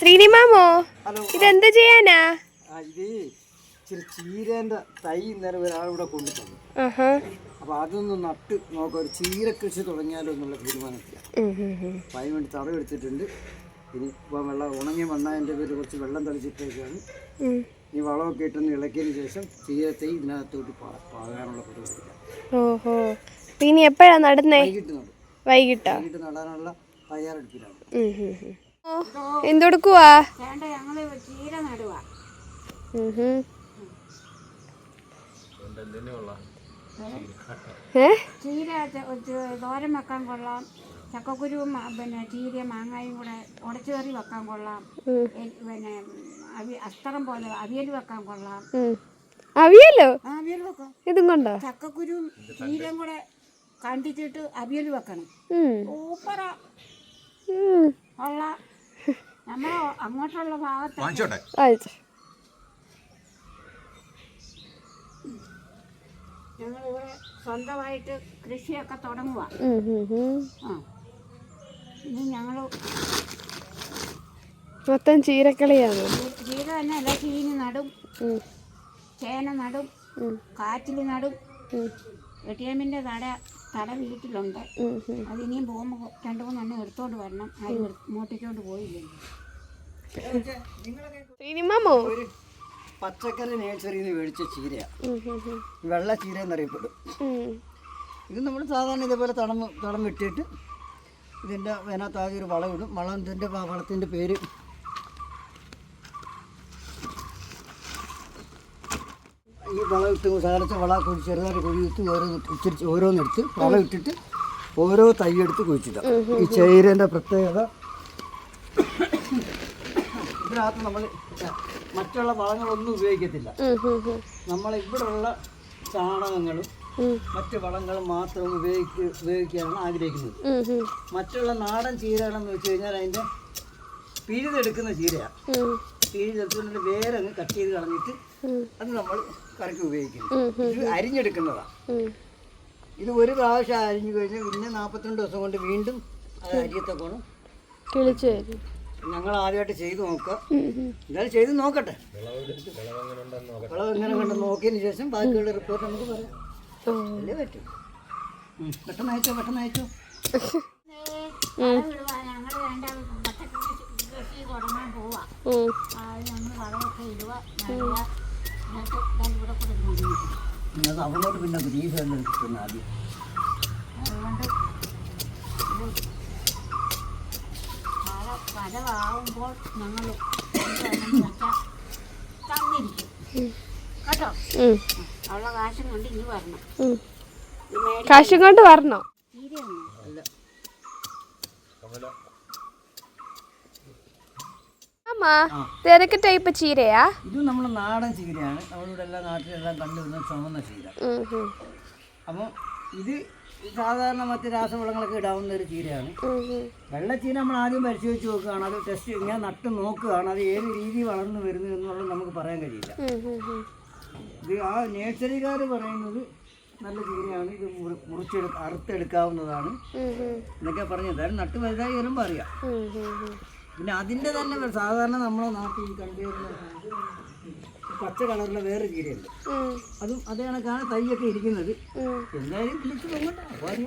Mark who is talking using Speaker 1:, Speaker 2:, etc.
Speaker 1: ശ്രീനിമാമോ ഇതെന്ത് ചെയ്യാനാ?
Speaker 2: ഇത് ഇച്ചിരി ചീരേന്റെ തൈ ഇന്നലെ ഒരാളിവിടെ കൊണ്ടു തന്നു
Speaker 1: ആഹാ.
Speaker 2: അപ്പോൾ അതൊന്ന് നട്ട് നോക്കാം ഒരു ചീര കൃഷി തുടങ്ങിയാലോ എന്നുള്ള തീരുമാനത്തിലാണ്
Speaker 1: അപ്പൊ.
Speaker 2: അപ്പം അതിന് വേണ്ടി തറ എടുത്തിട്ടുണ്ട്. ഇനി ഇപ്പൊ വെള്ളം ഉണങ്ങിയ മണ്ണതിന്റെ പേര് കുറച്ച് വെള്ളം തളിച്ചിട്ടേക്കാണ്. ഈ വളമൊക്കെ ഇട്ടൊന്ന് ഇളക്കിയതിന് ശേഷം ചീര തൈ ഇതിനകത്തോട്ട് പാകാനുള്ള പരിപാടിയാണ്
Speaker 1: ഓഹോ. അപ്പൊ ഇനി എപ്പോഴാ നടന്നേ?
Speaker 2: വൈകിട്ട് നടും.
Speaker 1: വൈകിട്ടോ?
Speaker 2: വൈകിട്ട് നടാനുള്ള തയ്യാറെടുപ്പിലാണ്.
Speaker 1: എന്തെടുക്കുവാ?
Speaker 3: ചീര തോരൻ വെക്കാൻ കൊള്ളാം. ചക്കക്കുരുവും പിന്നെ ചീരയും മാങ്ങായും കൂടെ ഉടച്ചുകറി വെക്കാൻ കൊള്ളാം. പിന്നെ അവി അസ്തറം പോലെ അവിയൽ വെക്കാൻ കൊള്ളാം.
Speaker 1: അവിയലോ?
Speaker 3: അവിയൽ വെക്കാം.
Speaker 1: ഇതും കൊണ്ടോ?
Speaker 3: ചക്കക്കുരുവും ചീരയും കൂടെ കണ്ടിച്ചിട്ട് അവിയൽ വെക്കണം. സൂപ്പറാ.
Speaker 1: ഉം.
Speaker 3: അങ്ങോട്ടുള്ള ഭാഗത്ത്
Speaker 1: അയച്ചോ.
Speaker 3: ഞങ്ങളിവിടെ സ്വന്തമായിട്ട് കൃഷിയൊക്കെ തുടങ്ങുക. ആ ഇനി ഞങ്ങൾ
Speaker 1: മൊത്തം ചീരക്കളിയാണ്
Speaker 3: ചീര തന്നെ അല്ല ചീനി നടും ചേന നടും. കാറ്റിൽ നടും. എ ടി എമ്മിന്റെ തട തട വീട്ടിലുണ്ട്. അത് ഇനിയും പോകുമ്പോൾ രണ്ട് മൂന്നെണ്ണം എടുത്തോണ്ട് വരണം. ആരും എടു- മോട്ടിച്ചോണ്ട് പോയില്ലേ?
Speaker 1: ശ്രീനിമാമോ
Speaker 2: പച്ചക്കറി നേഴ്സറിയിൽ നിന്ന് മേടിച്ച ചീരയാണ്. വെള്ള ചീര എന്നറിയപ്പെടും. ഇത് നമ്മൾ സാധാരണ ഇതേപോലെ തടം തടം വെട്ടിയിട്ട് ഇതിന്റെ അതിനകത്താകെ ഒരു വളം ഇടും വളം ഇതിന്റെ വളത്തിന്റെ പേര് ഈ വളം ഇട്ട് സാധാരണ വള കുഴി ചെറുതായിട്ട് കുഴിയിട്ട് ഓരോന്ന് ഇച്ചിരി ഓരോന്നെടുത്ത് വളം ഇട്ടിട്ട് ഓരോ തൈ എടുത്ത് കുഴിച്ചിടാം ഈ ചേരേന്റെ പ്രത്യേകത ഇതിനകത്ത് നമ്മൾ മറ്റുള്ള വളങ്ങളൊന്നും ഉപയോഗിക്കത്തില്ല. നമ്മൾ ഇവിടെയുള്ള ചാണകങ്ങളും. മറ്റ് വളങ്ങളും മാത്രം ഉപയോഗിക്ക ഉപയോഗിക്കാനാണ് ആഗ്രഹിക്കുന്നത്. മറ്റുള്ള നാടൻ ചീരകളെന്ന് വെച്ച് കഴിഞ്ഞാൽ അതിന്റെ പിഴുതെടുക്കുന്ന ചീരയാണ്
Speaker 1: ഉം.
Speaker 2: വേറെ അങ്ങ് കട്ട് ചെയ്ത് കളഞ്ഞിട്ട് അത് നമ്മൾ കറിക്ക് ഉപയോഗിക്കുന്നു ഇത് അരിഞ്ഞെടുക്കുന്നതാണ് ഇത് ഒരു പ്രാവശ്യം അരിഞ്ഞു കഴിഞ്ഞാൽ പിന്നെ നാൽപ്പത്തിരണ്ട് ദിവസം കൊണ്ട് വീണ്ടും അത് അരിയത്തക്കോണം
Speaker 1: കിളിച്ചു
Speaker 2: ഞങ്ങൾ ആദ്യമായിട്ട് ചെയ്ത് നോക്കുക. എന്തായാലും ചെയ്ത് നോക്കട്ടെ. വിളവ് എങ്ങനെ കണ്ട് നോക്കിയതിന് ശേഷം ബാക്കിയുള്ള റിപ്പോർട്ട് നമുക്ക് പറയാം. അല്ലേ പറ്റും. പെട്ടെന്ന് അയച്ചോ പെട്ടെന്ന് അയച്ചോ?
Speaker 3: ഞങ്ങൾ വേണ്ട പച്ചക്കറി കൃഷി തുടങ്ങാൻ പോവാ
Speaker 1: ഉം.
Speaker 3: അത് ഞങ്ങൾ വളമൊക്കെ ഇടുക നടുക എന്നിട്ട് ഞാൻ ഇവിടെ കൂടെ നടും.
Speaker 2: അവളോട് പിന്നെ ആദ്യം
Speaker 3: അതുകൊണ്ട് മഴ ഞങ്ങൾ തന്നിരിക്കും കേട്ടോ കാശും കൊണ്ട് ഇനി വരണം?
Speaker 1: കാശും കൊണ്ട് വരണോ തിരക്ക് ടൈപ്പ് ചീരയാ
Speaker 2: ഇത് നമ്മുടെ നാടൻ ചീരയാണ് നമ്മളിവിടെ എല്ലാ നാട്ടിലെല്ലാം കണ്ടുവരുന്ന ചുമന്ന ചീര. അപ്പം ഇത് സാധാരണ മറ്റ് രാസവളങ്ങളൊക്കെ ഇടാവുന്ന ഒരു ചീരയാണ്. വെള്ളച്ചീര നമ്മൾ ആദ്യം പരിശോധിച്ച് നോക്കുകയാണ് അത് ടെസ്റ്റ് ഇങ്ങനെ നട്ട് നോക്കുകയാണ് അത് ഏത് രീതി വളർന്നു വരുന്നു എന്നുള്ളത് നമുക്ക് പറയാൻ കഴിയില്ല. ഇത് ആ നേഴ്സറിക്കാർ പറയുന്നത് നല്ല ചീരയാണ് ഇത് മുറിച്ചെടുക്ക മുറിച്ചെടു അറുത്തെടുക്കാവുന്നതാണ്. എന്നൊക്കെ പറഞ്ഞു എന്തായാലും നട്ട് വലുതായി വരുമ്പോൾ അറിയാം. പിന്നെ അതിന്റെ തന്നെ സാധാരണ നമ്മളെ നാട്ടിൽ ഈ കണ്ടുവരുന്ന പച്ച കളറിലെ വേറെ ചീരയുണ്ട്. അതും അതേ കണക്കാണ് തൈയൊക്കെ ഇരിക്കുന്നത്. എന്തായാലും വിളിച്ച്
Speaker 1: പോകണ്ട.